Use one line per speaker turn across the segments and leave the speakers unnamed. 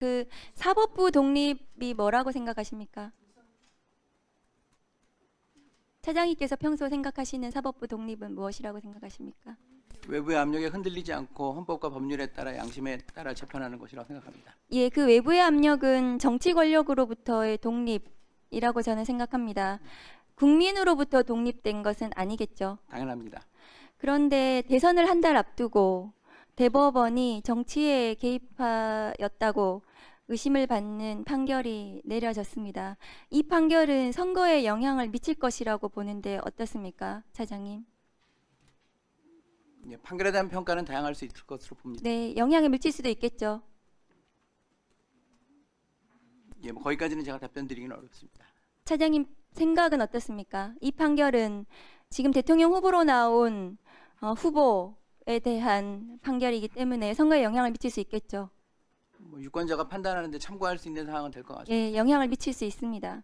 그 사법부 독립이 뭐라고 생각하십니까? 차장님께서 평소 생각하시는 사법부 독립은 무엇이라고 생각하십니까?
외부의 압력에 흔들리지 않고 헌법과 법률에 따라 양심에 따라 재판하는 것이라고 생각합니다.
예, 그 외부의 압력은 정치 권력으로부터의 독립이라고 저는 생각합니다. 국민으로부터 독립된 것은 아니겠죠.
당연합니다.
그런데 대선을 한 달 앞두고 대법원이 정치에 개입하였다고 의심을 받는 판결이 내려졌습니다. 이 판결은 선거에 영향을 미칠 것이라고 보는데 어떻습니까, 차장님?
예, 판결에 대한 평가는 다양할 수 있을 것으로 봅니다.
네, 영향을 미칠 수도 있겠죠.
예, 뭐 거기까지는 제가 답변드리기는 어렵습니다.
차장님 생각은 어떻습니까? 이 판결은 지금 대통령 후보로 나온 어, 후보에 대한 판결이기 때문에 선거에 영향을 미칠 수 있겠죠.
뭐 유권자가 판단하는데 참고할 수 있는 사항은 될 것 같습니다.
예, 영향을 미칠 수 있습니다.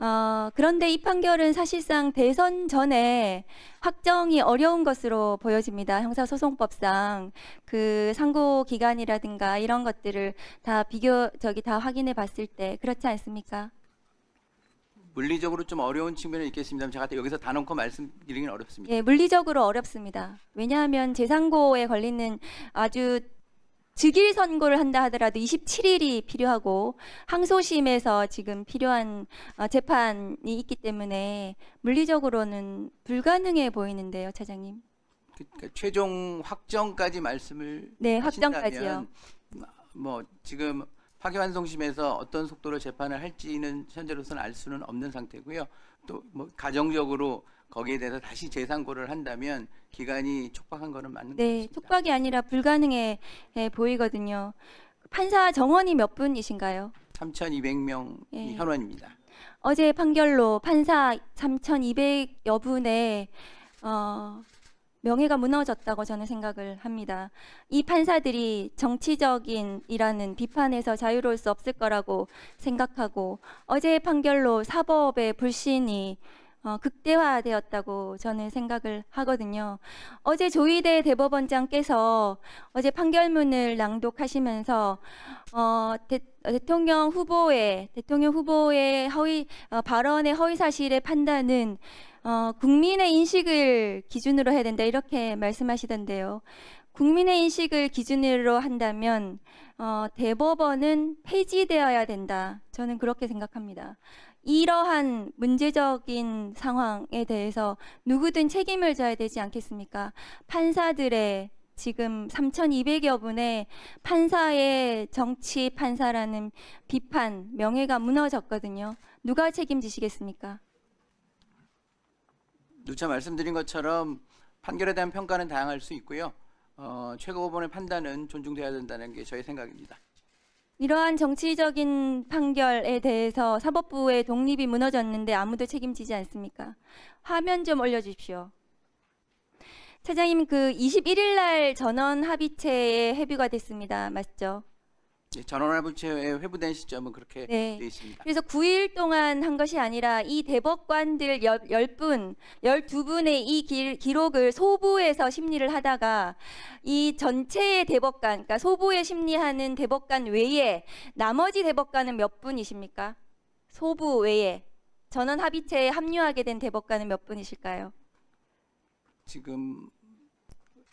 어, 그런데 이 판결은 사실상 대선 전에 확정이 어려운 것으로 보여집니다. 형사소송법상 그 상고 기간이라든가 이런 것들을 다 비교 저기 다 확인해 봤을 때 그렇지 않습니까?
물리적으로 좀 어려운 측면은 있겠습니다만 제가 여기서 다 놓고 말씀드리기는 어렵습니다.
예, 물리적으로 어렵습니다. 왜냐하면 재상고에 걸리는 아주 즉일 선고를 한다 하더라도 27일이 필요하고 항소심에서 지금 필요한 어, 재판이 있기 때문에 물리적으로는 불가능해 보이는데요, 차장님.
그러니까 최종 확정까지 말씀을
네, 확정까지요.
뭐 지금 파기환송심에서 어떤 속도로 재판을 할지는 현재로서는 알 수는 없는 상태고요. 또 뭐 가정적으로 거기에 대해서 다시 재상고를 한다면 기간이 촉박한 거는 맞는 것
네,
같습니다.
촉박이 아니라 불가능해 해 보이거든요. 판사 정원이 몇 분이신가요?
3,200명이
예.
현원입니다.
어제 판결로 판사 3,200여 분의 어, 명예가 무너졌다고 저는 생각을 합니다. 이 판사들이 정치적인이라는 비판에서 자유로울 수 없을 거라고 생각하고 어제의 판결로 사법의 불신이 어, 극대화되었다고 저는 생각을 하거든요. 어제 조희대 대법원장께서 어제 판결문을 낭독하시면서 어, 대, 통령 후보의 대통령 후보의 허위 어, 발언의 허위 사실의 판단은 어, 국민의 인식을 기준으로 해야 된다 이렇게 말씀하시던데요. 국민의 인식을 기준으로 한다면 어, 대법원은 폐지되어야 된다. 저는 그렇게 생각합니다. 이러한 문제적인 상황에 대해서 누구든 책임을 져야 되지 않겠습니까? 판사들의 지금 3,200여 분의 판사의 정치 판사라는 비판, 명예가 무너졌거든요. 누가 책임지시겠습니까?
누차 말씀드린 것처럼 판결에 대한 평가는 다양할 수 있고요. 어, 최고법원의 판단은 존중돼야 된다는 게 저의 생각입니다.
이러한 정치적인 판결에 대해서 사법부의 독립이 무너졌는데 아무도 책임지지 않습니까? 화면 좀 올려주십시오. 차장님 그 21일 날 전원 합의체에 회부가 됐습니다. 맞죠?
예, 전원합의체에 회부된 시점은 그렇게
네.
되어 있습니다.
그래서 9일 동안 한 것이 아니라 이 대법관들 10분, 12분의 이 기, 기록을 소부에서 심리를 하다가 이 전체의 대법관, 그러니까 소부에 심리하는 대법관 외에 나머지 대법관은 몇 분이십니까? 소부 외에 전원 합의체에 합류하게 된 대법관은 몇 분이실까요?
지금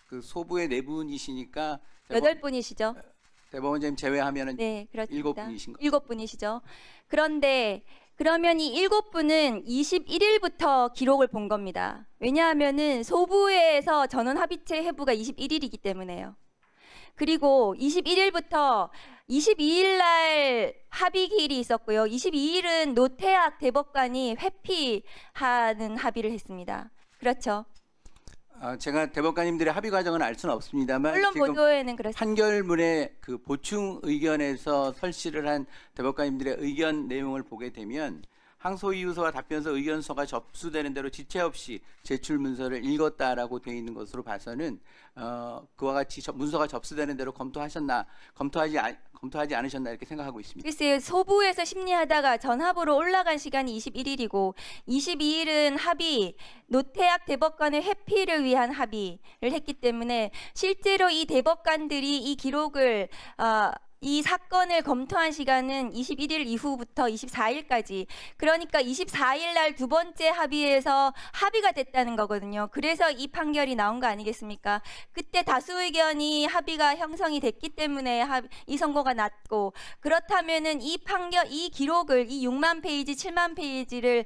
그 소부의 네 분이시니까
여덟 분이시죠?
대법원장님 제외하면은
네, 그렇습니다.
일곱 분이신 거.
일곱 분이시죠. 그런데 그러면 이 일곱 분은 21일부터 기록을 본 겁니다. 왜냐하면은 소부에서 전원 합의체 회부가 21일이기 때문에요. 그리고 21일부터 22일 날 합의 기일이 있었고요. 22일은 노태학 대법관이 회피하는 합의를 했습니다. 그렇죠.
아, 제가 대법관님들의 합의 과정은 알 수는 없습니다만
언론
지금
보도에는.
판결문의 그 보충 의견에서 설치를 한 대법관님들의 의견 내용을 보게 되면 항소 이유서와 답변서 의견서가 접수되는 대로 지체 없이 제출 문서를 읽었다라고 되어 있는 것으로 봐서는 어, 그와 같이 접- 문서가 접수되는 대로 검토하셨나 검토하지 아- 검토하지 않으셨나 이렇게 생각하고 있습니다.
글쎄요, 소부에서 심리하다가 전합으로 올라간 시간이 21일이고 22일은 합의 노태학 대법관의 회피를 위한 합의를 했기 때문에 실제로 이 대법관들이 이 기록을 어, 이 사건을 검토한 시간은 21일 이후부터 24일까지 그러니까 24일 날 두 번째 합의에서 합의가 됐다는 거거든요. 그래서 이 판결이 나온 거 아니겠습니까? 그때 다수 의견이 합의가 형성이 됐기 때문에 합- 이 선고가 났고 그렇다면은 이 판결 이 기록을 이 6만 페이지 7만 페이지를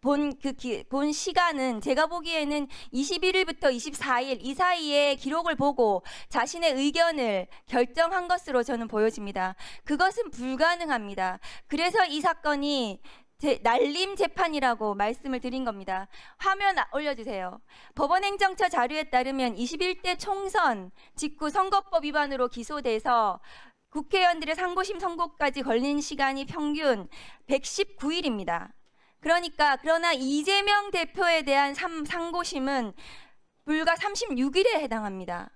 본 그 본 시간은 제가 보기에는 21일부터 24일 이 사이에 기록을 보고 자신의 의견을 결정한 것으로 저는 보여집니다. 그것은 불가능합니다. 그래서 이 사건이 제, 날림 재판이라고 말씀을 드린 겁니다. 화면 아- 올려주세요. 법원행정처 자료에 따르면 21대 총선 직후 선거법 위반으로 기소돼서 국회의원들의 상고심 선고까지 걸린 시간이 평균 119일입니다. 그러니까 그러나 이재명 대표에 대한 삼- 상고심은 불과 36일에 해당합니다.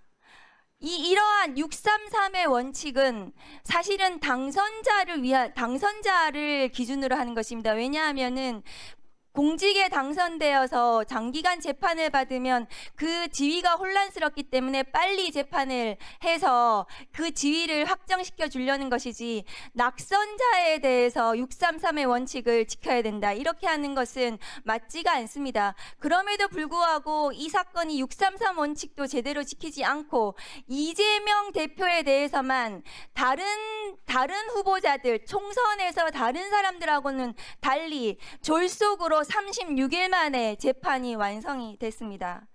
이 이러한 633의 원칙은 사실은 당선자를 위한 당선자를 기준으로 하는 것입니다. 왜냐하면은 공직에 당선되어서 장기간 재판을 받으면 그 지위가 혼란스럽기 때문에 빨리 재판을 해서 그 지위를 확정시켜 주려는 것이지 낙선자에 대해서 633의 원칙을 지켜야 된다. 이렇게 하는 것은 맞지가 않습니다. 그럼에도 불구하고 이 사건이 633 원칙도 제대로 지키지 않고 이재명 대표에 대해서만 다른 다른 후보자들 총선에서 다른 사람들하고는 달리 졸속으로 36일 만에 재판이 완성이 됐습니다.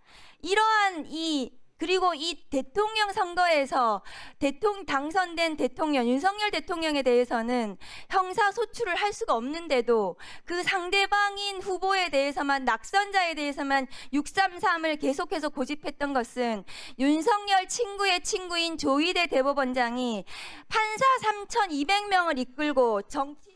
이러한 이 그리고 이 대통령 선거에서 대통령 당선된 대통령 윤석열 대통령에 대해서는 형사 소출을 할 수가 없는데도 그 상대방인 후보에 대해서만 낙선자에 대해서만 633을 계속해서 고집했던 것은 윤석열 친구의 친구인 조희대 대법원장이 판사 3,200명을 이끌고 정치